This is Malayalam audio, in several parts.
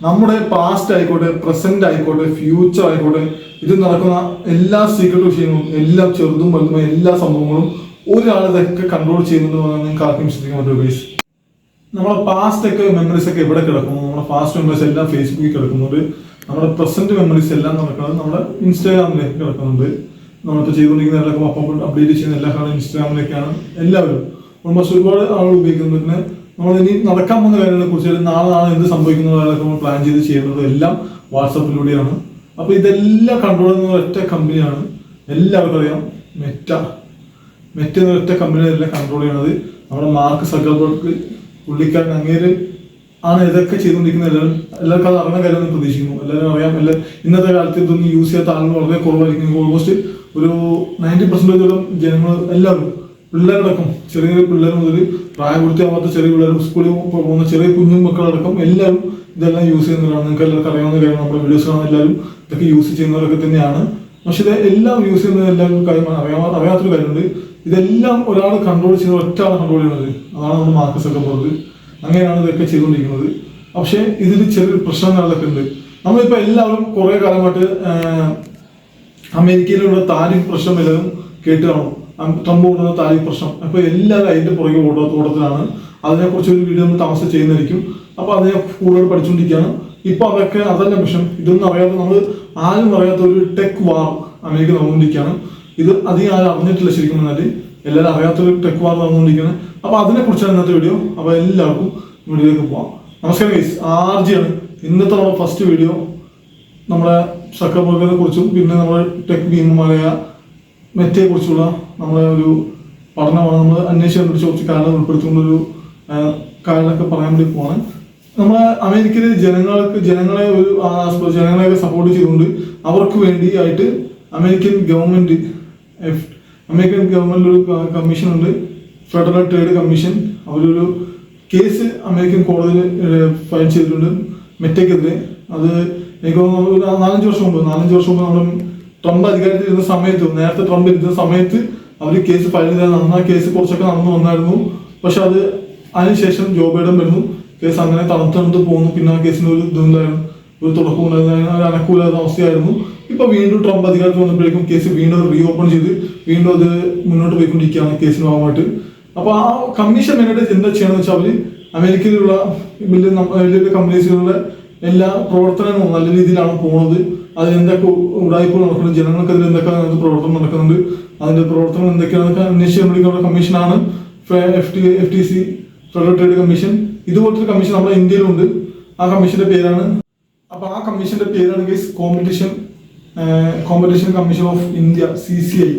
നമ്മുടെ പാസ്റ്റ് ആയിക്കോട്ടെ പ്രസന്റ് ആയിക്കോട്ടെ ഫ്യൂച്ചർ ആയിക്കോട്ടെ ഇത് നടക്കുന്ന എല്ലാ സീക്രട്ട് വിഷയങ്ങളും എല്ലാം ചെറുതും വലുതുമായ എല്ലാ സംഭവങ്ങളും ഒരാൾ ഇതൊക്കെ കൺട്രോൾ ചെയ്യുന്നുണ്ടെന്ന് നിങ്ങൾക്ക് ആർക്കും വിശ്വസിക്കാൻ പറ്റുമോ ഗൈസ് നമ്മുടെ പാസ്റ്റ് ഒക്കെ മെമ്മറീസ് ഒക്കെ എവിടെ കിടക്കുന്നു? നമ്മുടെ പാസ്റ്റ് മെമ്മറീസ് എല്ലാം ഫേസ്ബുക്കിൽ കിടക്കുന്നുണ്ട്. നമ്മുടെ പ്രസന്റ് മെമ്മറീസ് എല്ലാം നടക്കുന്നത് നമ്മുടെ ഇൻസ്റ്റാഗ്രാമിലേക്ക് കിടക്കുന്നുണ്ട്. നമ്മളിപ്പോൾ ചെയ്തുകൊണ്ടിരിക്കുന്ന എല്ലാ അപ്ഡേറ്റ് ചെയ്യുന്ന എല്ലാ കാര്യം ഇൻസ്റ്റാഗ്രാമിലേക്കാണ് എല്ലാവരും. ഓൾമോസ്റ്റ് ഒരുപാട് ആളുകൾ ഉപയോഗിക്കുന്നത് പിന്നെ നമ്മൾ ഇനി നടക്കാൻ പോകുന്ന കാര്യങ്ങളെ കുറിച്ച് നാളെ നാളെ എന്ത് സംഭവിക്കുന്നതൊക്കെ നമ്മൾ പ്ലാൻ ചെയ്ത് ചെയ്യുന്നത് എല്ലാം വാട്സപ്പിലൂടെയാണ്. അപ്പൊ ഇതെല്ലാം കൺട്രോൾ ചെയ്യുന്ന ഒറ്റ കമ്പനിയാണ് എല്ലാവർക്കും അറിയാം മെറ്റ. മെറ്റ എന്ന ഒറ്റ കമ്പനി എല്ലാം കൺട്രോൾ ചെയ്യണത് നമ്മുടെ മാർക്ക് സക്കർബർഗ് പുള്ളിക്കാരൻ അങ്ങേര് ആണ് ഇതൊക്കെ ചെയ്തുകൊണ്ടിരിക്കുന്ന എല്ലാവരും എല്ലാവർക്കും അത് അറിയുന്ന കാര്യം പ്രതീക്ഷിക്കുന്നു. എല്ലാവരും അറിയാം. എല്ലാ ഇന്നത്തെ കാലത്ത് ഇതൊന്നും യൂസ് ചെയ്യാത്ത ആളുകൾ വളരെ കുറവായിരിക്കും. ഓൾമോസ്റ്റ് ഒരു നയന്റി പെർസെന്റേജോളം ജനങ്ങൾ എല്ലാവരും പിള്ളേരടക്കം ചെറിയ പിള്ളേർ മുതൽ പ്രായപൂർത്തിയാവാത്ത ചെറിയ പിള്ളേരും സ്കൂളിൽ പോകുന്ന ചെറിയ കുഞ്ഞു മക്കളടക്കം എല്ലാവരും ഇതെല്ലാം യൂസ് ചെയ്യുന്നവരാണ്. നിങ്ങൾക്ക് എല്ലാവർക്കും അറിയാവുന്ന കാര്യം നമ്മുടെ വീഡിയോസ് കാണുന്ന എല്ലാവരും ഇതൊക്കെ യൂസ് ചെയ്യുന്നവരൊക്കെ തന്നെയാണ്. പക്ഷെ ഇത് എല്ലാം യൂസ് ചെയ്യുന്ന എല്ലാവർക്കും കാര്യമാണ് അറിയാ അറിയാത്തൊരു കാര്യമുണ്ട്. ഇതെല്ലാം ഒരാൾ കൺട്രോൾ ചെയ്യുന്ന ഒറ്റ ആൾ കൺട്രോൾ ചെയ്യുന്നത് അതാണ് നമ്മൾ മാർക്കസ് ഒക്കെ പോകുന്നത് അങ്ങനെയാണ് ഇതൊക്കെ ചെയ്തുകൊണ്ടിരിക്കുന്നത്. പക്ഷേ ഇതിൽ ചെറിയൊരു പ്രശ്നങ്ങളൊക്കെ ഉണ്ട്. നമ്മളിപ്പോൾ എല്ലാവരും കുറേ കാലമായിട്ട് അമേരിക്കയിലുള്ള താരിഫ് പ്രശ്നം എല്ലാവരും കേട്ട് കാണും. ട്രംപ് താരിഫ് പ്രശ്നം. അപ്പൊ എല്ലാവരും അതിന്റെ പുറകെ ഓട ഓടത്തിലാണ്. അതിനെക്കുറിച്ച് ഒരു വീഡിയോ നമ്മൾ താമസം ചെയ്യുന്നതായിരിക്കും. അപ്പൊ അതിനെ കൂടുതൽ പഠിച്ചുകൊണ്ടിരിക്കുകയാണ്. ഇപ്പൊ അതൊക്കെ അതല്ല പ്രശ്നം. ഇതൊന്നും അറിയാത്ത നമ്മൾ ആരും അറിയാത്ത ഒരു ടെക് വാർ അമേരിക്ക നടന്നുകൊണ്ടിരിക്കുകയാണ്. ഇത് അധികം ആരും അറിഞ്ഞിട്ടില്ല ശരിക്കും പറഞ്ഞാൽ എല്ലാവരും അറിയാത്തൊരു ടെക് വാർ നടന്നുകൊണ്ടിരിക്കുകയാണ്. അപ്പൊ അതിനെ കുറിച്ചാണ് ഇന്നത്തെ വീഡിയോ അപ്പൊ എല്ലാവർക്കും വീഡിയോയിലേക്ക് പോവാം. നമസ്കാരം ഗൈസ് ആർജിയാണ് ഇന്നത്തെ നമ്മുടെ ഫസ്റ്റ് വീഡിയോ നമ്മുടെ സക്കർബർഗിനെ കുറിച്ചും പിന്നെ നമ്മുടെ ടെക് ഭീമമായ മെറ്റയെ കുറിച്ചുള്ള നമ്മുടെ ഒരു പഠനമാണ് നമ്മൾ അന്വേഷിച്ച് കണ്ടുപിടിച്ച കുറച്ച് കാലം ഉൾപ്പെടുത്തുന്നൊരു കാര്യങ്ങളൊക്കെ പറയാൻ വേണ്ടി പോവാണ്. നമ്മളെ അമേരിക്കയിലെ ജനങ്ങൾക്ക് ജനങ്ങളെ ഒരു ജനങ്ങളെയൊക്കെ സപ്പോർട്ട് ചെയ്തുകൊണ്ട് അവർക്ക് വേണ്ടിയായിട്ട് അമേരിക്കൻ ഗവൺമെന്റ് അമേരിക്കൻ ഗവൺമെന്റ് ഒരു കമ്മീഷൻ ഉണ്ട്. ഫെഡറൽ ട്രേഡ് കമ്മീഷൻ അവരൊരു കേസ് അമേരിക്കൻ കോടതിയിൽ ഫയൽ ചെയ്തിട്ടുണ്ട്. മെറ്റയ്ക്കെതിരെ. അത് എനിക്ക് തോന്നുന്നു ഒരു നാലഞ്ച് വർഷം മുമ്പ് നാലഞ്ച് വർഷം മുമ്പ് നമ്മുടെ ട്രംപ് അധികാരത്തിൽ ഇരുന്ന സമയത്ത് നേരത്തെ ട്രംപ് ഇരുന്ന സമയത്ത് അവർ കേസ് ഫയൽ ചെയ്താൽ നടന്ന കേസ് കുറച്ചൊക്കെ നടന്നു വന്നായിരുന്നു. പക്ഷെ അത് അതിനുശേഷം ജോ ബൈഡൻ വരുന്നു. കേസ് അങ്ങനെ തണുത്ത് തണുത്ത് പോകുന്നു. പിന്നെ ആ കേസിന് ഒരു ഇതുണ്ടായിരുന്നു. ഒരു തുടക്കം ഉണ്ടായിരുന്നു. ഒരു അനക്കൂലാത്ത അവസ്ഥയായിരുന്നു. ഇപ്പൊ വീണ്ടും ട്രംപ് അധികാരത്തിൽ വന്നപ്പോഴേക്കും കേസ് വീണ്ടും റീ ഓപ്പൺ ചെയ്ത് വീണ്ടും അത് മുന്നോട്ട് പോയിക്കൊണ്ടിരിക്കുകയാണ് കേസിന് ഭാഗമായിട്ട്. അപ്പൊ ആ കമ്മീഷൻ മെയിനായിട്ട് എന്താ ചെയ്യണമെന്ന് വെച്ചാൽ അവർ അമേരിക്കയിലുള്ള വലിയ വലിയ കമ്പനീസുകളുടെ എല്ലാ പ്രവർത്തനങ്ങളും നല്ല രീതിയിലാണ് പോകുന്നത് അതിൽ ഉണ്ടായിപ്പോൾ നടക്കുന്നുണ്ട്? ജനങ്ങൾക്കെതിരെ എന്തൊക്കെ അതിനകത്ത് പ്രവർത്തനം നടക്കുന്നുണ്ട്? അതിന്റെ പ്രവർത്തനം എന്തൊക്കെയാണെന്നൊക്കെ അന്വേഷിക്കാൻ വേണ്ടിയുള്ള കമ്മീഷനാണ്. F T F T C federal trade commission. ഇതുപോലത്തെ ഒരു കമ്മീഷൻ നമ്മുടെ ഇന്ത്യയിലുണ്ട്. ആ കമ്മീഷന്റെ പേരാണ്. അപ്പൊ ആ കമ്മീഷന്റെ പേരാണ് guys competition competition commission of India C C I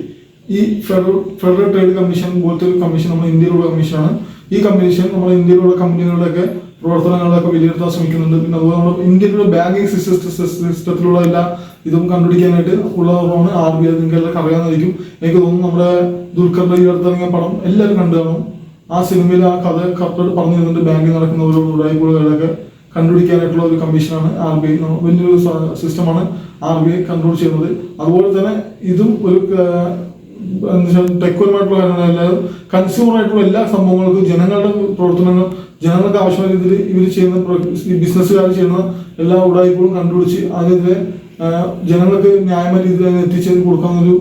ഈ ഫെഡറൽ ഫെഡറൽ ട്രേഡ് കമ്മീഷൻ പോലത്തെ ഒരു കമ്മീഷൻ നമ്മുടെ ഇന്ത്യയിലുള്ള കമ്മീഷനാണ് ഈ കമ്മീഷൻ നമ്മുടെ ഇന്ത്യയിലുള്ള കമ്പനികളുടെയൊക്കെ പ്രവർത്തനങ്ങളൊക്കെ വിലയിരുത്താൻ ശ്രമിക്കുന്നുണ്ട്. പിന്നെ അതുപോലെ നമ്മുടെ ഇന്ത്യയിലുള്ള ബാങ്കിങ് സിസ്റ്റത്തിലുള്ള എല്ലാ ഇതും കണ്ടുപിടിക്കാനായിട്ട് ഉള്ളതാണ് ആർ ബി ഐ നിങ്ങൾക്ക് എല്ലാവർക്കും അറിയാമെന്നായിരിക്കും എനിക്ക് തോന്നുന്നു നമ്മുടെ ദുൽഖറിന്റെ ഈ അടുത്തിറങ്ങിയ പടം എല്ലാവരും കണ്ടു കാണും. ആ സിനിമയിൽ ആ കഥ കറക്റ്റായിട്ട് പറഞ്ഞു തരുന്നുണ്ട്. ബാങ്കിൽ നടക്കുന്ന ഓരോ ഉടായ്പകളൊക്കെ കണ്ടുപിടിക്കാനായിട്ടുള്ള ഒരു കമ്മീഷനാണ് ആർ ബി ഐ വലിയൊരു സിസ്റ്റമാണ് ആർ ബി ഐ കൺട്രോൾ ചെയ്യുന്നത്. അതുപോലെ തന്നെ ഇതും ഒരു ടെക്പരമായിട്ടുള്ള കാര്യങ്ങൾ അല്ലാതെ കൺസ്യൂമർ ആയിട്ടുള്ള എല്ലാ സംഭവങ്ങൾക്കും ജനങ്ങളുടെ പ്രവർത്തനങ്ങൾ ജനങ്ങൾക്ക് ആവശ്യമായ രീതിയിൽ ഇവർ ചെയ്യുന്ന ബിസിനസ്സുകാർ ചെയ്യുന്ന എല്ലാ ഉടായ്പകളും കണ്ടുപിടിച്ച് അതിനെതിരെ ജനങ്ങൾക്ക് ന്യായമായ രീതിയിൽ അതിനെ കൊടുക്കുന്ന ഒരു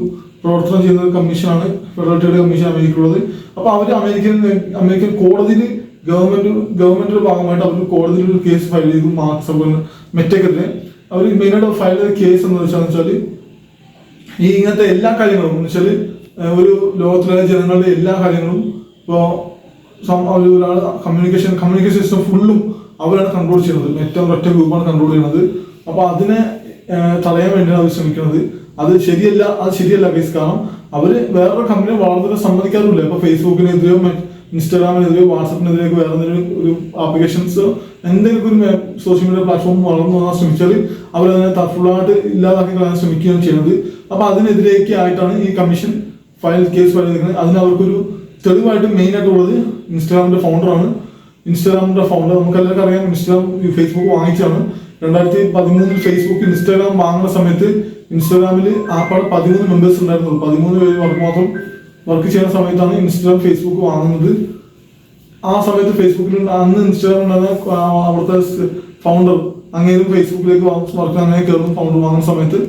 പ്രവർത്തനം ചെയ്യുന്ന ഒരു കമ്മീഷനാണ് ഫെഡറൽ ട്രേഡ് കമ്മീഷൻ അമേരിക്കയുള്ളത് അപ്പോൾ അവർ അമേരിക്കൻ അമേരിക്കൻ കോടതിയിൽ ഗവൺമെന്റ് ഗവൺമെന്റിന്റെ ഭാഗമായിട്ട് അവർ കോടതിയിൽ ഒരു കേസ് ഫയൽ ചെയ്തു മാർക്ക് മെറ്റക്കെതിരെ. അവർ മെയിനായിട്ട് ഫയൽ ചെയ്ത കേസ് എന്ന് വെച്ചാൽ ഈ ഇങ്ങനത്തെ എല്ലാ കാര്യങ്ങളും എന്ന് വെച്ചാൽ ഒരു ലോകത്തിലെ ജനങ്ങളുടെ എല്ലാ കാര്യങ്ങളും ഇപ്പോൾ ഒരാൾ കമ്മ്യൂണിക്കേഷൻ കമ്മ്യൂണിക്കേഷൻ സിസ്റ്റം ഫുള്ളും അവരാണ് കൺട്രോൾ ചെയ്യുന്നത്. ഏറ്റവും ഒറ്റ ഗ്രൂപ്പാണ് കൺട്രോൾ ചെയ്യുന്നത്. അപ്പോൾ അതിനെ തടയാൻ വേണ്ടിയാണ് അവർ ശ്രമിക്കുന്നത്. അത് ശരിയല്ല അത് ശരിയല്ല കേസ് കാരണം അവർ വേറൊരു കമ്പനി വളർന്നിട്ട് സമ്മതിക്കാറില്ല ഇപ്പൊ ഫേസ്ബുക്കിനെതിരെയോ ഇൻസ്റ്റാഗ്രാമിനെതിരെയോ വാട്സപ്പിനെതിരെയോ വേറെ എന്തെങ്കിലും ഒരു ആപ്ലിക്കേഷൻസ് എന്തെങ്കിലും ഒരു സോഷ്യൽ മീഡിയ പ്ലാറ്റ്ഫോം വളർന്നു വന്നാൽ ശ്രമിച്ചാൽ അവരതിനെ തഫുള്ളായിട്ട് ഇല്ലാതാക്കി കളയാൻ ശ്രമിക്കുകയാണ് ചെയ്യുന്നത്. അപ്പൊ അതിനെതിരേക്ക് ആയിട്ടാണ് ഈ കമ്മീഷൻ ഫയൽ കേസ് ഫയൽ ചെയ്തിരിക്കുന്നത് അതിന് അവർക്കൊരു തെളിവായിട്ട് മെയിൻ ആയിട്ടുള്ളത് ഇൻസ്റ്റാഗ്രാമിന്റെ ഫൗണ്ടറാണ് ഇൻസ്റ്റാഗ്രാമിന്റെ ഫൗണ്ടർ നമുക്ക് എല്ലാവർക്കും അറിയാം ഇൻസ്റ്റാഗ്രാം ഫേസ്ബുക്ക് വാങ്ങിച്ചാണ് രണ്ടായിരത്തി പതിമൂന്നിൽ ഫേസ്ബുക്ക് ഇൻസ്റ്റാഗ്രാം വാങ്ങുന്ന സമയത്ത് ഇൻസ്റ്റാഗ്രാമിൽ ആപ്പാട് പതിമൂന്ന് മെമ്പേഴ്സ് ഉണ്ടായിരുന്നുള്ളൂ. പതിമൂന്ന് പേര് മാത്രം വർക്ക് ചെയ്യുന്ന സമയത്താണ് ഇൻസ്റ്റാഗ്രാം ഫേസ്ബുക്ക് വാങ്ങുന്നത്. ആ സമയത്ത് ഫേസ്ബുക്കിൽ അന്ന് ഇൻസ്റ്റാഗ്രാം ഉണ്ടായിരുന്ന അവിടുത്തെ ഫൗണ്ടർ അങ്ങേരും ഫേസ്ബുക്കിലേക്ക് വർക്ക് അങ്ങനെ കയറുന്നു ഫൗണ്ടർ വാങ്ങുന്ന സമയത്ത്.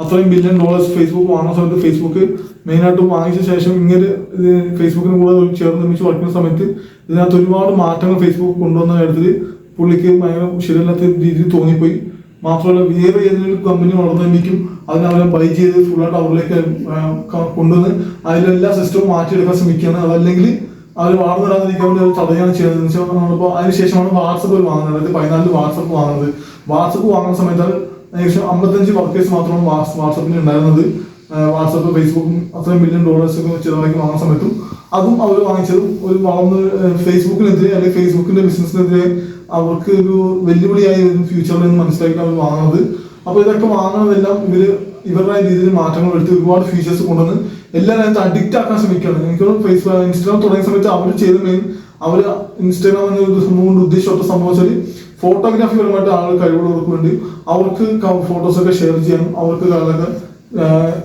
അത്രയും ബില്യൺ ഡോളേഴ്സ് ഫേസ്ബുക്ക് വാങ്ങുന്ന സമയത്ത് ഫേസ്ബുക്ക് മെയിനായിട്ട് വാങ്ങിച്ച ശേഷം ഇങ്ങനെ ഫേസ്ബുക്കിന് കൂടെ ചേർന്ന് നിർമ്മിച്ച് വർക്കുന്ന സമയത്ത് ഇതിനകത്ത് ഒരുപാട് മാറ്റങ്ങൾ ഫേസ്ബുക്ക് കൊണ്ടുവന്ന കാര്യത്തിൽ പുള്ളിക്ക് ഭയങ്കര ശരിയല്ലാത്ത രീതിയിൽ തോന്നിപ്പോയി. മാത്രമല്ല വേറെ ഏതെങ്കിലും കമ്പനി വളർന്നെങ്കിലും അതിനെ അവരെ ബൈ ചെയ്ത് ഫുള്ളായിട്ട് അവരിലേക്ക് കൊണ്ടുവന്ന് അതിലെല്ലാ സിസ്റ്റവും മാറ്റിയെടുക്കാൻ ശ്രമിക്കുകയാണ്. അതല്ലെങ്കിൽ അവർ വളർന്നു വരാതിരിക്കാൻ വേണ്ടി അവർ തടയാണ് ചെയ്യുന്നത്. അതിനുശേഷമാണ് വാട്സപ്പ് വാങ്ങുന്നത്. അതായത് പതിനാലിൽ വാട്സപ്പ് വാങ്ങുന്നത്. വാട്സപ്പ് വാങ്ങുന്ന സമയത്ത് ഏകദേശം അമ്പത്തഞ്ച് വർക്കേഴ്സ് മാത്രമാണ് വാട്സ് വാട്സപ്പിന് ഉണ്ടായിരുന്നത്. വാട്സപ്പ് ഫേസ്ബുക്കും അത്രയും മില്യൺ ഡോളേഴ്സ് ഒക്കെ ചിലവാക്കി വാങ്ങാൻ സമയത്തും അതും അവർ വാങ്ങിച്ചതും ഒരു വളർന്ന് ഫേസ്ബുക്കിനെതിരെ അല്ലെങ്കിൽ ഫേസ്ബുക്കിന്റെ ബിസിനസ്സിനെതിരെ അവർക്ക് ഒരു വെല്ലുവിളിയായി വരും ഫ്യൂച്ചറിൽ നിന്ന് മനസ്സിലാക്കിയിട്ട് അവർ വാങ്ങുന്നത്. അപ്പൊ ഇതൊക്കെ വാങ്ങുന്നതെല്ലാം ഇവർ ഇവരുടെ രീതിയിൽ മാറ്റങ്ങൾ വരുത്തി ഒരുപാട് ഫീച്ചേഴ്സ് കൊണ്ടുവന്ന് അതിനകത്ത് അഡിക്റ്റ് ആക്കാൻ ശ്രമിക്കുകയാണ്. എനിക്ക് ഫേസ്ബുക്ക് ഇൻസ്റ്റാഗ്രാം തുടങ്ങിയ സമയത്ത് അവർ ചെയ്ത മെയിൻ അവർ ഇൻസ്റ്റാഗ്രാം എന്ന ഒരു സംഭവം കൊണ്ട് ഉദ്ദേശിച്ച സംഭവം വെച്ചാൽ ഫോട്ടോഗ്രാഫി പരമായിട്ട് ആളുകൾ കഴിവുള്ളവർക്ക് വേണ്ടി അവർക്ക് ഫോട്ടോസൊക്കെ ഷെയർ ചെയ്യാനും അവർക്ക് കാലൊക്കെ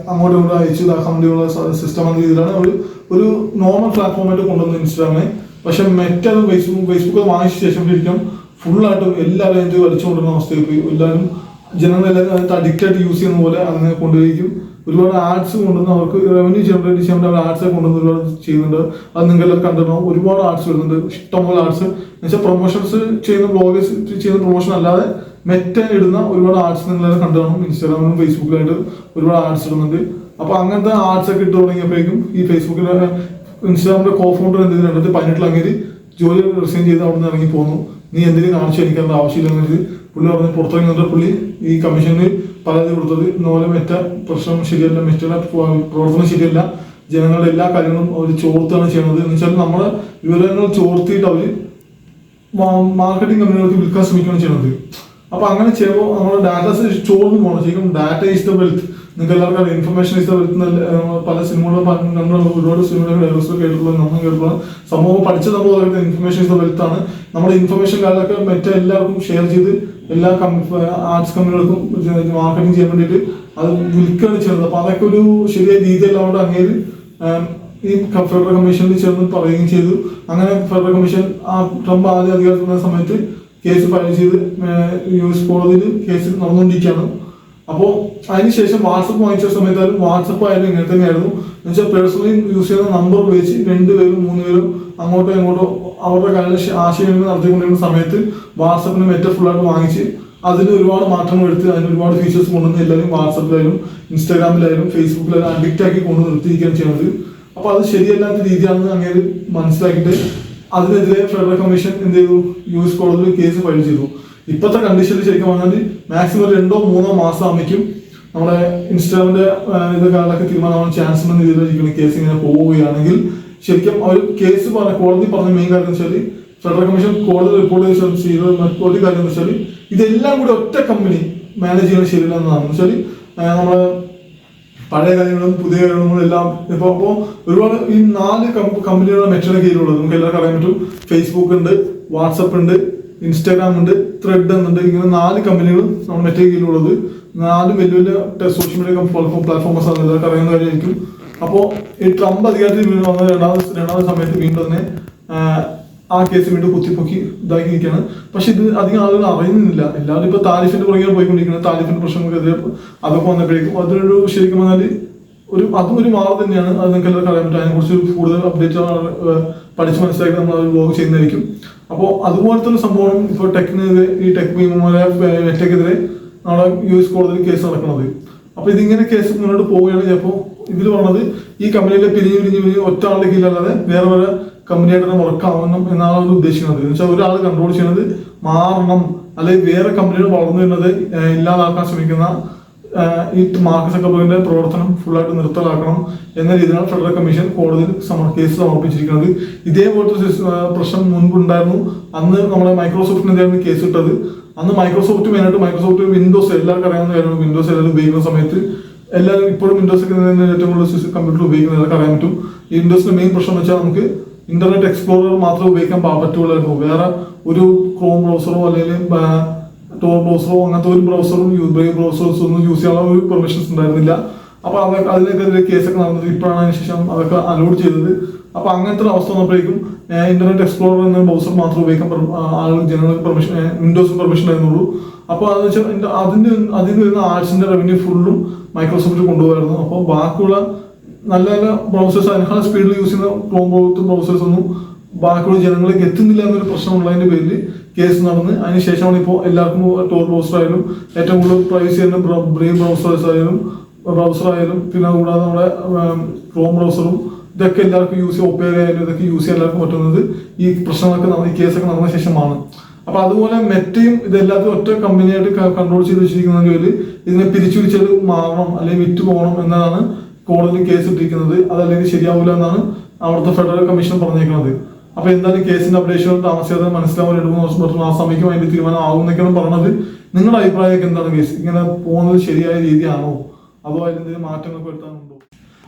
അങ്ങോട്ടും ഇങ്ങോട്ടും അയച്ചു ഇതാക്കാൻ വേണ്ടിയുള്ള സിസ്റ്റം എന്ന രീതിയിലാണ് അവർ ഒരു നോർമൽ പ്ലാറ്റ്ഫോമായിട്ട് കൊണ്ടുവന്നത് ഇൻസ്റ്റാഗ്രാമിനെ പക്ഷെ മെറ്റ ഫേസ്ബുക്ക് ഫേസ്ബുക്ക് വാങ്ങിച്ച ശേഷം ശരിക്കും ഫുള്ളായിട്ടും എല്ലാവരും അതിന്റെ വലിച്ചുകൊണ്ടിരുന്ന അവസ്ഥയിൽ പോയി എല്ലാവരും ജനങ്ങളെല്ലാവരും അതിനകത്ത് അഡിക്റ്റ് യൂസ് ചെയ്യുന്ന പോലെ അങ്ങനെ കൊണ്ടുപോയിരിക്കും. ഒരുപാട് ആർട്സ് കൊണ്ടുവന്ന് അവർക്ക് റവന്യൂ ജനറേറ്റ് ചെയ്യാൻ വേണ്ടി അവർ ആർട്സ് കൊണ്ടുവന്ന് ഒരുപാട് ചെയ്യുന്നുണ്ട്. അത് നിങ്ങളെല്ലാം കണ്ടിട്ടുണ്ടാവും ഒരുപാട് ആർട്സ് വരുന്നുണ്ട്. ഇഷ്ടംപോലെ ആർട്സ് എന്നുവെച്ചാൽ പ്രൊമോഷൻസ് ചെയ്യുന്ന ബ്ലോഗേഴ്സ് ചെയ്യുന്ന പ്രൊമോഷൻ അല്ലാതെ മെറ്റ ഇടുന്ന ഒരുപാട് ആർട്സ് നിങ്ങളെല്ലാം കണ്ടു കാണും. ഇൻസ്റ്റാഗ്രാമിലും ഫേസ്ബുക്കിലായിട്ട് ഒരുപാട് ആർട്സ് ഇടുന്നുണ്ട്. അപ്പോൾ അങ്ങനത്തെ ആർട്സ് ഒക്കെ ഇട്ട് തുടങ്ങിയപ്പോഴേക്കും ഈ ഫേസ്ബുക്കിലെ ഇൻസ്റ്റാഗ്രാമിന്റെ കോ ഫൗണ്ടർ എന്ത് രണ്ടായിരത്തി പതിനെട്ടിൽ ജോലി റിസൈൻ ചെയ്ത് അവിടെ നിന്ന് ഇറങ്ങി പോന്നു. നീ എന്തിനും കാണിച്ചു അതിന്റെ ആവശ്യമില്ലെന്ന് പുള്ളി പറഞ്ഞ് പുറത്തിറങ്ങി നിന്നിട്ട് പുള്ളി ഈ കമ്മീഷന് പരാതി കൊടുത്തത് ഇന്നോലെ മെറ്റ പ്രശ്നം ശരിയല്ല മെറ്റയുടെ പ്രവർത്തനം ശരിയല്ല. ജനങ്ങളുടെ എല്ലാ കാര്യങ്ങളും അവർ ചോർത്താണ് ചെയ്യുന്നത് എന്ന് വെച്ചാൽ നമ്മുടെ വിവരങ്ങൾ ചോർത്തിയിട്ട് അവർ മാർക്കറ്റിംഗ് കമ്പനികൾക്ക് വിൽക്കാൻ ശ്രമിക്കുകയാണ് ചെയ്യുന്നത് അപ്പൊ അങ്ങനെ ചെയ്യുമ്പോൾ നമ്മുടെ ഡാറ്റ ചോർന്നു പോകണം ശരിക്കും ഡാറ്റ ഈസ് ദ വെൽത്ത് നിങ്ങൾക്ക് എല്ലാവർക്കും അറിയാം ഇൻഫർമേഷൻ ഇസ് ദ പല സിനിമകളും കണ്ടുള്ള ഒരുപാട് സിനിമകൾ ഡയറക്ടർ കേട്ടിട്ടുള്ളത് നമ്മൾ കേട്ടിട്ടുള്ള സമൂഹം പഠിച്ച നമ്മൾ പറയുന്നത് ഇൻഫർമേഷൻ ഇസ് നമ്മുടെ ഇൻഫർമേഷൻ കാര്യങ്ങളൊക്കെ മറ്റേ എല്ലാവർക്കും ഷെയർ ചെയ്ത് എല്ലാ ആർട്സ് കമ്പനികൾക്കും മാർക്കറ്റിംഗ് ചെയ്യാൻ വേണ്ടിയിട്ട് അത് വിൽക്കുകയാണ് ചെയ്യുന്നത്. അപ്പൊ അതൊക്കെ ഒരു ശരിയായ രീതിയല്ലാണ്ട് അങ്ങേര് ഈ ഫെഡറൽ കമ്മീഷനിൽ ചേർന്ന് പറയുകയും ചെയ്തു. അങ്ങനെ ഫെഡറൽ കമ്മീഷൻ ആ ട്രംപ് ആദ്യ അധികാരത്തിൽ സമയത്ത് കേസ് ഫയൽ ചെയ്ത് യു എസ് കോടതിയിൽ കേസ് നടന്നുകൊണ്ടിരിക്കുകയാണ്. അപ്പോൾ അതിനുശേഷം വാട്സപ്പ് വാങ്ങിച്ച സമയത്തായാലും വാട്സപ്പ് ആയാലും ഇങ്ങനെ തന്നെയായിരുന്നു. എന്നുവെച്ചാൽ പേഴ്സണലി യൂസ് ചെയ്യുന്ന നമ്പർ ഉപയോഗിച്ച് രണ്ടുപേരും മൂന്നുപേരും അങ്ങോട്ടോ ഇങ്ങോട്ടോ അവരുടെ കാര്യം ആശയവിനിമയം നടത്തിക്കൊണ്ടിരുന്ന സമയത്ത് വാട്സപ്പിന് മെറ്റ ആയിട്ട് വാങ്ങിച്ച് അതിന് ഒരുപാട് മാറ്റങ്ങൾ എടുത്ത് അതിന് ഒരുപാട് ഫീച്ചേഴ്സ് കൊണ്ടുവന്ന് എല്ലാവരും വാട്സപ്പിലായാലും ഇൻസ്റ്റാഗ്രാമിലായാലും ഫേസ്ബുക്കിലായാലും അഡിക്റ്റ് ആക്കി കൊണ്ടു നിർത്തിയിരിക്കുകയാണ് ചെയ്യുന്നത്. അപ്പോൾ അത് ശരിയല്ലാത്ത രീതിയാണെന്ന് അങ്ങനെ മനസ്സിലാക്കിയിട്ട് അതിനെതിരെ ഫെഡറൽ കമ്മീഷൻ എന്ത് ചെയ്തു? യു എസ് കോടതിയിൽ കേസ് ഫയൽ ചെയ്തു. ഇപ്പോഴത്തെ കണ്ടീഷനിൽ ശരിക്കും പറഞ്ഞാൽ മാക്സിമം രണ്ടോ മൂന്നോ മാസം അമ്മയ്ക്കും നമ്മുടെ ഇൻസ്റ്റാഗ്രാമിന്റെ ഇത് കാലൊക്കെ തീരുമാനമാവാൻ ചാൻസ് എന്ന രീതിയിലിരിക്കുന്ന കേസ് ഇങ്ങനെ പോവുകയാണെങ്കിൽ ശരിക്കും അവർ കേസ് പറഞ്ഞ കോടതി പറഞ്ഞ മെയിൻ കാര്യം എന്ന് വെച്ചാൽ ഫെഡറൽ കമ്മീഷൻ കോടതി റിപ്പോർട്ട് ചെയ്ത മറ്റൊരു കാര്യം എന്ന് വെച്ചാൽ ഇതെല്ലാം കൂടി ഒറ്റ കമ്പനി മാനേജ് ചെയ്യുന്നത് ശരിയല്ല എന്നതാണ്. വെച്ചാൽ നമ്മുടെ പഴയ കാര്യങ്ങളും പുതിയ കാര്യങ്ങളും എല്ലാം ഇപ്പൊ അപ്പോ ഒരുപാട് ഈ നാല് കമ്പനികളുടെ മെറ്റയുടെ കീഴിലുള്ളത് നമുക്ക് എല്ലാവർക്കും അറിയാൻ പറ്റും. ഫേസ്ബുക്ക് ഉണ്ട് വാട്സപ്പ് ഉണ്ട് ഇൻസ്റ്റാഗ്രാം ഉണ്ട് ത്രെഡ് എന്നുണ്ട് ഇങ്ങനെ നാല് കമ്പനികൾ നമ്മൾ മെറ്റയുടെ കീഴിലുള്ളത് നാല് വലിയ വലിയ സോഷ്യൽ മീഡിയ പ്ലാറ്റ്ഫോം പ്ലാറ്റ്ഫോംസ് ആണ് ഇതൊക്കെ അറിയുന്ന കാര്യമായിരിക്കും അപ്പോ ഈ ട്രംപ് അധികാരത്തിൽ വീണ്ടും വന്ന രണ്ടാമത് രണ്ടാമത് സമയത്ത് വീണ്ടും തന്നെ ആ, കേസ് വീണ്ടും കുത്തിപ്പൊക്കി ഇതാക്കി നിൽക്കുകയാണ് പക്ഷെ ഇത് അധികം ആളുകൾ അറിയുന്നില്ല. എല്ലാവരും ഇപ്പൊ താലിഫിന്റെ പുറകെ പോയിക്കൊണ്ടിരിക്കുന്നത്. താരിഫിന്റെ പ്രശ്നങ്ങൾക്കെതിരെ അതൊക്കെ വന്നപ്പോഴേക്കും അതൊരു ശരിക്കും പറഞ്ഞാൽ ഒരു അതും ഒരു മാർഗം തന്നെയാണ്. അത് നിങ്ങൾക്ക് എല്ലാവർക്കും അറിയാൻ പറ്റും. അതിനെക്കുറിച്ച് കൂടുതൽ അപ്ഡേറ്റ് പഠിച്ച് മനസ്സിലാക്കി നമ്മൾ ബ്ലോഗ് ചെയ്യുന്നതായിരിക്കും. അപ്പോൾ അതുപോലത്തെ ഒരു സംഭവം ഇപ്പോൾ ടെക്കിനെതിരെ ഈ ടെക് ഭീമമായ നെറ്റക്കെതിരെ നമ്മുടെ യു എസ് കോടതിയിൽ കേസ് നടക്കുന്നത്. അപ്പോൾ ഇതിങ്ങനെ കേസ് മുന്നോട്ട് പോവുകയാണെങ്കിൽ അപ്പോൾ ഇതിൽ പറഞ്ഞത് ഈ കമ്പനിയിലെ പിരിഞ്ഞു പിരിഞ്ഞു പിരിഞ്ഞ് ഒറ്റ ആളുടെ കീഴിലല്ലാതെ വേറെ വേറെ കമ്പനിയായിട്ട് തന്നെ വർക്കാവണം എന്നാണ് അവർ ഉദ്ദേശിക്കുന്നത്. എന്ന് വെച്ചാൽ ഒരാൾ കൺട്രോൾ ചെയ്യുന്നത് മാറണം. അല്ലെങ്കിൽ വേറെ കമ്പനികൾ വളർന്നു വരുന്നത് ഇല്ലാതാക്കാൻ ശ്രമിക്കുന്ന ഈ മാർക്ക് സക്കബർഗിന്റെ പ്രവർത്തനം ഫുള്ളായിട്ട് നിർത്തലാക്കണം എന്ന രീതിയിലാണ് ഫെഡറൽ കമ്മീഷൻ കോടതിയിൽ സമർ കേസ് സമർപ്പിച്ചിരിക്കുന്നത്. ഇതേപോലത്തെ പ്രശ്നം മുൻപുണ്ടായിരുന്നു. അന്ന് നമ്മളെ മൈക്രോസോഫ്റ്റിനെതിരായിരുന്നു കേസ് ഇട്ടത്. അന്ന് മൈക്രോസോഫ്റ്റ് മെയിനായിട്ട് മൈക്രോസോഫ്റ്റ് വിൻഡോസ് എല്ലാവർക്കും അറിയാവുന്ന കാര്യമാണ്. വിൻഡോസ് എല്ലാവരും ഉപയോഗിക്കുന്ന സമയത്ത് എല്ലാവരും ഇപ്പോഴും വിൻഡോസ് ഏറ്റവും കൂടുതൽ കമ്പ്യൂട്ടർ ഉപയോഗിക്കുന്നത്. എല്ലാവർക്കും അറിയാൻ പറ്റും. ഈ വിൻഡോസിന്റെ മെയിൻ പ്രശ്നം വെച്ചാൽ നമുക്ക് ഇന്റർനെറ്റ് എക്സ്പ്ലോറർ മാത്രമേ ഉപയോഗിക്കാൻ പറ്റുള്ളായിരുന്നു വേറെ ഒരു ക്രോം ബ്രൗസറോ അല്ലെങ്കിൽ ടോർ ബ്രൗസറോ അങ്ങനത്തെ ഒരു ബ്രൗസറും ബ്രേവ് ബ്രൗസേഴ്സ് ഒന്നും യൂസ് ചെയ്യാനുള്ള ഒരു പെർമിഷൻസ് ഉണ്ടായിരുന്നില്ല. അപ്പൊ അതൊക്കെ അതിനെതിരെ കേസൊക്കെ നടന്നത് ഇപ്പോഴാണ് അതിന് ശേഷം അതൊക്കെ അലോഡ് ചെയ്തത്. അപ്പൊ അങ്ങനത്തെ ഒരു അവസ്ഥ വന്നപ്പോഴേക്കും ഇന്റർനെറ്റ് എക്സ്പ്ലോറർ എന്ന ബ്രൗസർ മാത്രം ഉപയോഗിക്കാൻ ജനറൽ ആളുകൾ ജനങ്ങൾക്ക് പെർമിഷൻ വിൻഡോസ് പെർമിഷൻ ആയിരുന്നുള്ളൂ. അപ്പോൾ അതെന്ന് വെച്ചാൽ അതിന്റെ അതിൽ വരുന്ന ആർട്സിന്റെ റവന്യൂ ഫുള്ളും മൈക്രോസോഫ്റ്റ് കൊണ്ടുപോകായിരുന്നു അപ്പോൾ ബാക്കിയുള്ള നല്ല നല്ല ബ്രൗസേഴ്സ് അതിനേക്കാൾ സ്പീഡിൽ യൂസ് ചെയ്യുന്ന ക്രോം ബ്രൗസേഴ്സ് ഒന്നും ബാക്കിയുള്ള ജനങ്ങളിലേക്ക് എത്തുന്നില്ല എന്നൊരു പ്രശ്നമുള്ളതിന്റെ പേരിൽ കേസ് നടന്ന് അതിനുശേഷമാണ് ഇപ്പോൾ എല്ലാവർക്കും ടോർ ബ്രൗസർ ആയാലും ഏറ്റവും കൂടുതൽ പ്രൈവസി തന്നെ ബ്രെയിൻ ബ്രൗസേഴ്സ് ആയാലും ബ്രൗസർ ആയാലും പിന്നെ കൂടാതെ നമ്മുടെ ക്രോം ബ്രൗസറും ഇതൊക്കെ എല്ലാവർക്കും യൂസ് ചെയ്യാൻ ഒപ്പേര ആയാലും ഇതൊക്കെ യൂസ് ചെയ്യാൻ എല്ലാവർക്കും പറ്റുന്നത് ഈ പ്രശ്നങ്ങളൊക്കെ നടന്ന ഈ കേസൊക്കെ നടന്ന ശേഷമാണ്. അപ്പൊ അതുപോലെ മെറ്റയും ഇതെല്ലാത്തും ഒറ്റ കമ്പനിയായിട്ട് കൺട്രോൾ ചെയ്ത് വെച്ചിരിക്കുന്നതിന്റെ പേരിൽ ഇതിനെ പിരിച്ചു പിരിച്ചത് മാറണം അല്ലെങ്കിൽ വിറ്റ് പോകണം എന്നതാണ് കോടതി കേസ് ഇട്ടിരിക്കുന്നത്. അതല്ലെങ്കിൽ ശരിയാവില്ല എന്നാണ് അവിടുത്തെ ഫെഡറൽ കമ്മീഷൻ പറഞ്ഞേക്കുന്നത്. അപ്പൊ എന്തായാലും കേസിന്റെ അപ്ഡേഷൻ താമസിയാതെ മനസ്സിലാവാൻ രണ്ട് മൂന്ന് ദിവസം പറ്റും ആ സമയത്ത് അതിന്റെ തീരുമാനം ആവും എന്നൊക്കെയാണ് പറഞ്ഞത്. നിങ്ങളുടെ അഭിപ്രായമൊക്കെ എന്താണ് കേസ്? ഇങ്ങനെ പോകുന്നത് ശരിയായ രീതിയാണോ? അതോ അതിലെന്തെങ്കിലും മാറ്റങ്ങളൊക്കെ വരുത്താനുണ്ടോ?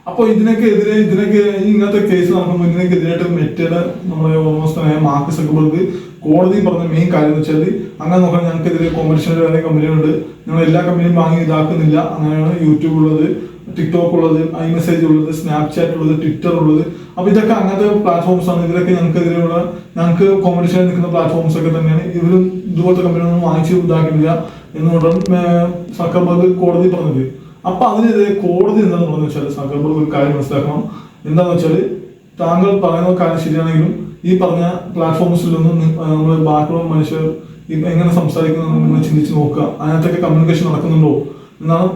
അപ്പൊ ഇതിനൊക്കെ എതിരെ ഇതിനൊക്കെ ഇങ്ങനത്തെ കേസ് നടക്കുമ്പോൾ ഇതിനൊക്കെ എതിരായിട്ട് മെറ്റയുടെ നമ്മുടെ ഓൾമോസ്റ്റ് മാർക്ക് സക്കബർഗ് കോടതി പറഞ്ഞ മെയിൻ കാര്യം എന്ന് വെച്ചാൽ അങ്ങനെ നോക്കാൻ ഞങ്ങൾക്കെതിരെ കോമ്പറ്റീഷനിൽ വേറെ കമ്പനികളുണ്ട് ഞങ്ങൾ എല്ലാ കമ്പനിയും വാങ്ങി ഇതാക്കുന്നില്ല. അങ്ങനെയാണ് യൂട്യൂബ് ഉള്ളത്. ടിക്ടോക്ക് ഉള്ളത് ഐ മെസ്സേജ് ഉള്ളത് സ്നാപ്ചാറ്റ് ഉള്ളത് ട്വിറ്റർ ഉള്ളത് അപ്പൊ ഇതൊക്കെ അങ്ങനത്തെ പ്ലാറ്റ്ഫോംസ് ആണ് ഇതിലൊക്കെ ഞങ്ങൾക്കെതിരെയുള്ള ഞങ്ങൾക്ക് കോമ്പറ്റീഷനിൽ നിൽക്കുന്ന പ്ലാറ്റ്ഫോംസ് ഒക്കെ തന്നെയാണ്. ഇവരും ഇതുപോലത്തെ കമ്പനികളൊന്നും വാങ്ങിച്ച് ഇതാക്കില്ല എന്നുകൊണ്ടാണ് സക്കർബർഗ് കോടതി പറഞ്ഞത്. അപ്പൊ അതിനെതിരെ കോടതി എന്താണ് പറഞ്ഞു വെച്ചാൽ സക്കർബർഗ് ഒരു കാര്യം മനസ്സിലാക്കണം. എന്താന്ന് വെച്ചാൽ താങ്കൾ പറയുന്ന കാര്യം ശരിയാണെങ്കിലും ഈ പറഞ്ഞ പ്ലാറ്റ്ഫോംസിലൊന്നും നമ്മൾ ബാക്കിയുള്ള മനുഷ്യർ എങ്ങനെ സംസാരിക്കുന്നു ചിന്തിച്ച് നോക്കുക. അതിനകത്തൊക്കെ കമ്മ്യൂണിക്കേഷൻ നടക്കുന്നുണ്ടോ? എന്നാണ്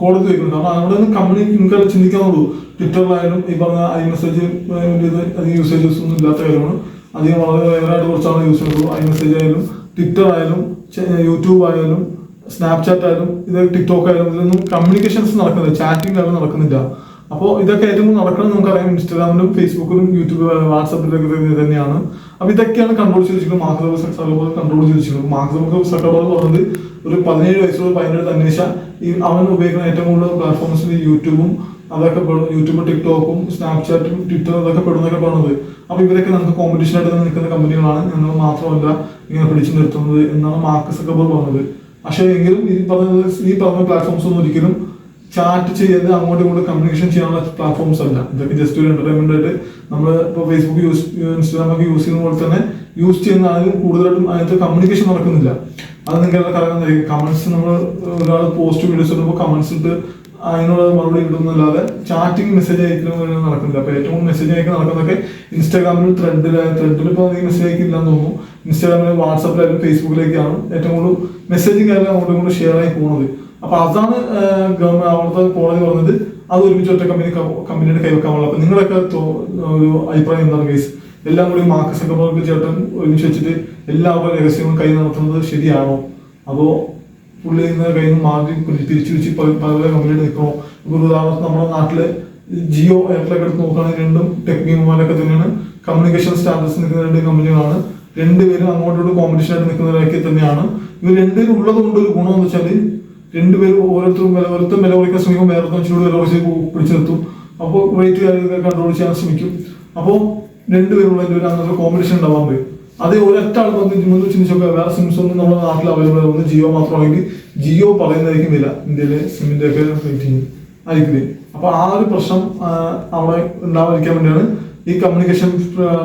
കോടതി ചോദിക്കുന്നത് കാരണം അവിടെ നിന്ന് കമ്പനി നിങ്ങൾക്ക് ചിന്തിക്കാന്നുള്ളൂ. ട്വിറ്ററിലായാലും ഈ പറഞ്ഞ ഐ മെസ്സേജ് അധികം യൂസേജസ് ഒന്നും ഇല്ലാത്ത കാര്യമാണ്. അധികം വളരെ വേറായിട്ട് കുറച്ചാണ് യൂസ് ചെയ്യുള്ളൂ ഐ മെസ്സേജ് ആയാലും ട്വിറ്റർ ആയാലും യൂട്യൂബ് ആയാലും സ്നാപ്ചാറ്റ് ആയാലും ഇത് ടിക്ടോക്ക് ആയാലും ഇതിലൊന്നും കമ്മ്യൂണിക്കേഷൻസ് നടക്കുന്നില്ല. ചാറ്റിംഗ് ആയാലും നടക്കുന്നില്ല. അപ്പോൾ ഇതൊക്കെ ഏറ്റവും നടക്കണം നമുക്കറിയാം. ഇൻസ്റ്റാഗ്രാമിലും ഫേസ്ബുക്കിലും യൂട്യൂബിലും വാട്സാപ്പിലൊക്കെ തന്നെയാണ്. അപ്പോൾ ഇതൊക്കെയാണ് കൺട്രോൾ ചെയ്തിരിക്കുന്നത്. മാർക്ക് സക്കർബർഗ് കൺട്രോൾ ചെയ്തിരിക്കുന്നത്. മാർക്ക് സക്കർബർഗ് പറഞ്ഞത് ഒരു പതിനേഴ് വയസ്സുള്ള പതിനേഴ് അന്വേഷിച്ച ഈ അവൻ ഉപയോഗിക്കുന്ന ഏറ്റവും കൂടുതൽ പ്ലാറ്റ്ഫോംസിൽ യൂട്യൂബും അതൊക്കെ പെടും യൂട്യൂബ് ടിക്ടോക്കും സ്നാപ്ചാറ്റും ട്വിറ്റർ അതൊക്കെ പെടുന്നൊക്കെ പറഞ്ഞത്. അപ്പൊ ഇവരൊക്കെ നമുക്ക് കോമ്പറ്റീഷൻ ആയിട്ട് നിൽക്കുന്ന കമ്പനികളാണ് ഞങ്ങൾ മാത്രമല്ല ഇങ്ങനെ പിടിച്ചു നിർത്തുന്നത് എന്നാണ് മാർക്ക് സക്കർബർഗ് പറഞ്ഞത്. പക്ഷേ എങ്കിലും ഈ പറഞ്ഞത് ഈ പറഞ്ഞ പ്ലാറ്റ്ഫോംസ് ഒന്നും ഒരിക്കലും ചാറ്റ് ചെയ്ത് അങ്ങോട്ടും ഇങ്ങോട്ടും കമ്മ്യൂണിക്കേഷൻ ചെയ്യാനുള്ള പ്ലാറ്റ്ഫോംസ് അല്ല. ഇതൊക്കെ ജസ്റ്റ് ഒരു എന്റർടൈൻമെന്റ് ആയിട്ട് നമ്മൾ ഇപ്പോൾ ഫേസ്ബുക്ക് യൂസ് ഇൻസ്റ്റാഗ്രാം ഒക്കെ യൂസ് ചെയ്യുന്ന പോലെ തന്നെ യൂസ് ചെയ്യുന്ന ആരും കൂടുതലായിട്ടും അതിനകത്ത് കമ്മ്യൂണിക്കേഷൻ നടക്കുന്നില്ല. അത് നിങ്ങളുടെ കാര്യം. കമന്റ്സ് നമ്മൾ ഒരാൾ പോസ്റ്റ് വീഡിയോസ് ഇടുമ്പോൾ കമന്റ്സ് ഇട്ട് അതിനുള്ള മറുപടി കിട്ടുന്നല്ലാതെ ചാറ്റിംഗ് മെസ്സേജ് അയക്കലും നടക്കുന്നില്ല. അപ്പൊ ഏറ്റവും മെസ്സേജ് അയക്കാൻ നടക്കുന്നതൊക്കെ ഇൻസ്റ്റാഗ്രാമിൽ ത്രെഡിൽ ത്രെഡിൽ ഇപ്പോൾ അധികം മെസ്സേജ് അയക്കില്ല എന്ന് തോന്നുന്നു ഇൻസ്റ്റാഗ്രാമിൽ വാട്സാപ്പിലായാലും ഫേസ്ബുക്കിലേക്കാണ് ഏറ്റവും കൂടുതൽ മെസ്സേജിങ് ആയാലും അങ്ങോട്ടും ഇങ്ങോട്ടും ഷെയർ ആയി പോകുന്നത് അപ്പൊ അതാണ് ഗവൺമെന്റ് അവിടുത്തെ കോടതി പറഞ്ഞത്. അത് ഒരുമിച്ച് ഒറ്റ കമ്പനി കമ്പനിയുടെ കൈവെക്കാനുള്ള. അപ്പൊ നിങ്ങളൊക്കെ ഒരു അഭിപ്രായം എന്താണ് കേസ് എല്ലാം കൂടി മാർക്ക് സക്കർബർഗ് ചേട്ടൻ ഒരുമിച്ച് വെച്ചിട്ട് എല്ലാവരുടെ രഹസ്യങ്ങളും കൈ നടത്തുന്നത് ശരിയാണോ? അതോ പുള്ളി നിന്ന് കയ്യിൽ നിന്ന് മാറി തിരിച്ചു വെച്ച് പല കമ്പനിയുടെ നിൽക്കണോ? ഇപ്പൊ ഉദാഹരണത്തിന് നമ്മുടെ നാട്ടിൽ ജിയോ എയർടെലൊക്കെ എടുത്ത് നോക്കുകയാണെങ്കിൽ രണ്ടും ടെക്നിക്കുമാരൊക്കെ തന്നെയാണ്. കമ്മ്യൂണിക്കേഷൻ സ്റ്റാറ്റസ് നിൽക്കുന്ന രണ്ട് കമ്പനികളാണ്. രണ്ടുപേരും അങ്ങോട്ടോട്ട് കോമ്പറ്റീഷൻ ആയിട്ട് നിൽക്കുന്നവരൊക്കെ തന്നെയാണ്. ഇവർ രണ്ടുപേരും ഉള്ളത് കൊണ്ട് ഒരു ഗുണം എന്ന് വെച്ചാൽ രണ്ടുപേരും ഓരോരുത്തരും വില ഒരുത്തും വില കുറയ്ക്കാൻ ശ്രമിക്കും വേറെ ചൂട് വില കുറച്ച് പിടിച്ചു നിർത്തും അപ്പോൾ റേറ്റ് കാര്യങ്ങളൊക്കെ കൺട്രോൾ ചെയ്യാൻ ശ്രമിക്കും. അപ്പോൾ രണ്ടുപേരുള്ളതിന്റെ ഒരു അങ്ങനത്തെ കോമ്പറ്റീഷൻ ഉണ്ടാവാൻ പോയി. അതേ ഒരൊറ്റ ആൾ വന്ന് മുമ്പ് ചിന്തിച്ചൊക്കെ വേറെ സിംസ് ഒന്നും നമ്മുടെ നാട്ടിൽ അവൈലബിൾ ഒന്ന് ജിയോ മാത്രമാണെങ്കിൽ ജിയോ പറയുന്നതായിരിക്കും വില. ഇന്ത്യയിലെ സിമ്മിന്റെ ഒക്കെ റേറ്റിംഗ് ആയിരിക്കില്ലേ? അപ്പോൾ ആ ഒരു പ്രശ്നം അവിടെ ഉണ്ടാവാതിരിക്കാൻ വേണ്ടിയാണ് ഈ കമ്മ്യൂണിക്കേഷൻ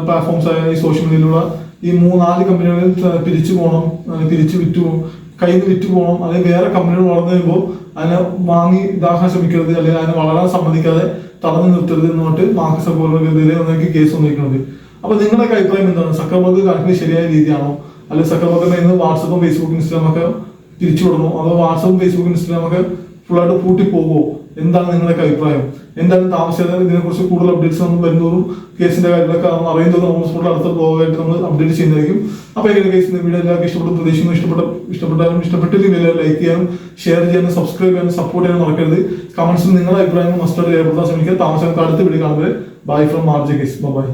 പ്ലാറ്റ്ഫോംസ് ആയ ഈ സോഷ്യൽ മീഡിയയിലുള്ള ഈ മൂന്നാൽ കമ്പനികളിൽ തിരിച്ചു പോകണം തിരിച്ചു വിറ്റു കയ്യിൽ നിന്ന് വിറ്റ് പോകണം അല്ലെങ്കിൽ വേറെ കമ്പനികൾ വളർന്നു വരുമ്പോൾ അതിനെ വാങ്ങി ഇതാക്കാൻ ശ്രമിക്കരുത് അല്ലെങ്കിൽ അതിനെ വളരാൻ സമ്മതിക്കാതെ തടഞ്ഞു നിർത്തരുത് എന്ന് പറഞ്ഞിട്ട് മാർക്കസ് സക്കർബർഗിനെതിരെ ഒന്നേക്ക് കേസ് വന്നിരിക്കുന്നത് അപ്പൊ നിങ്ങളുടെ അഭിപ്രായം എന്താണ്? സക്കർബർഗ് കാണിക്കുന്നത് ശരിയായ രീതിയാണോ? അല്ലെങ്കിൽ സക്കർബർഗിന്റെ ഇന്ന് വാട്സപ്പും ഫേസ്ബുക്കും ഇൻസ്റ്റാഗ്രാം ഒക്കെ തിരിച്ചു വിടണോ അതോ വാട്സപ്പും ഫേസ്ബുക്കും ഇൻസ്റ്റാഗ്രാം ഒക്കെ ഫുള്ളായിട്ട് പൂട്ടി പോകുമോ എന്താണ് നിങ്ങളുടെ അഭിപ്രായം? എന്തായാലും താമസിയാതെ ഇതിനെക്കുറിച്ച് കൂടുതൽ അപ്ഡേറ്റ്സ് നമ്മൾ വരുന്നതും കേസിന്റെ കാര്യങ്ങളൊക്കെ നമ്മൾ അറിയുന്നത് നമ്മൾ സ്കൂളിൽ അടുത്ത ബ്ലോഗായിട്ട് നമ്മൾ അപ്ഡേറ്റ് ചെയ്യുന്നതായിരിക്കും. അപ്പൊ എങ്ങനെ കേസിന്റെ വീഡിയോ എല്ലാവർക്കും ഇഷ്ടപ്പെട്ടു പ്രതീക്ഷിക്കുന്നു. ഇഷ്ടപ്പെട്ട ഇഷ്ടപ്പെട്ടാലും ഇഷ്ടപ്പെട്ടില്ലെങ്കിൽ ലൈക്ക് ചെയ്യാനും ഷെയർ ചെയ്യാനും സബ്സ്ക്രൈബ് ചെയ്യാനും സപ്പോർട്ട് ചെയ്യാനും മറക്കരുത്. കമന്റ്സിൽ നിങ്ങളുടെ അഭിപ്രായങ്ങൾ മസ്റ്റായിട്ട് രേഖപ്പെടുത്താൻ ശ്രമിക്കുക. താമസം അടുത്ത വീഡിയോ കാണുമ്പോൾ ബൈ ഫ്രം ആർ ജെ കേസ് ബൈ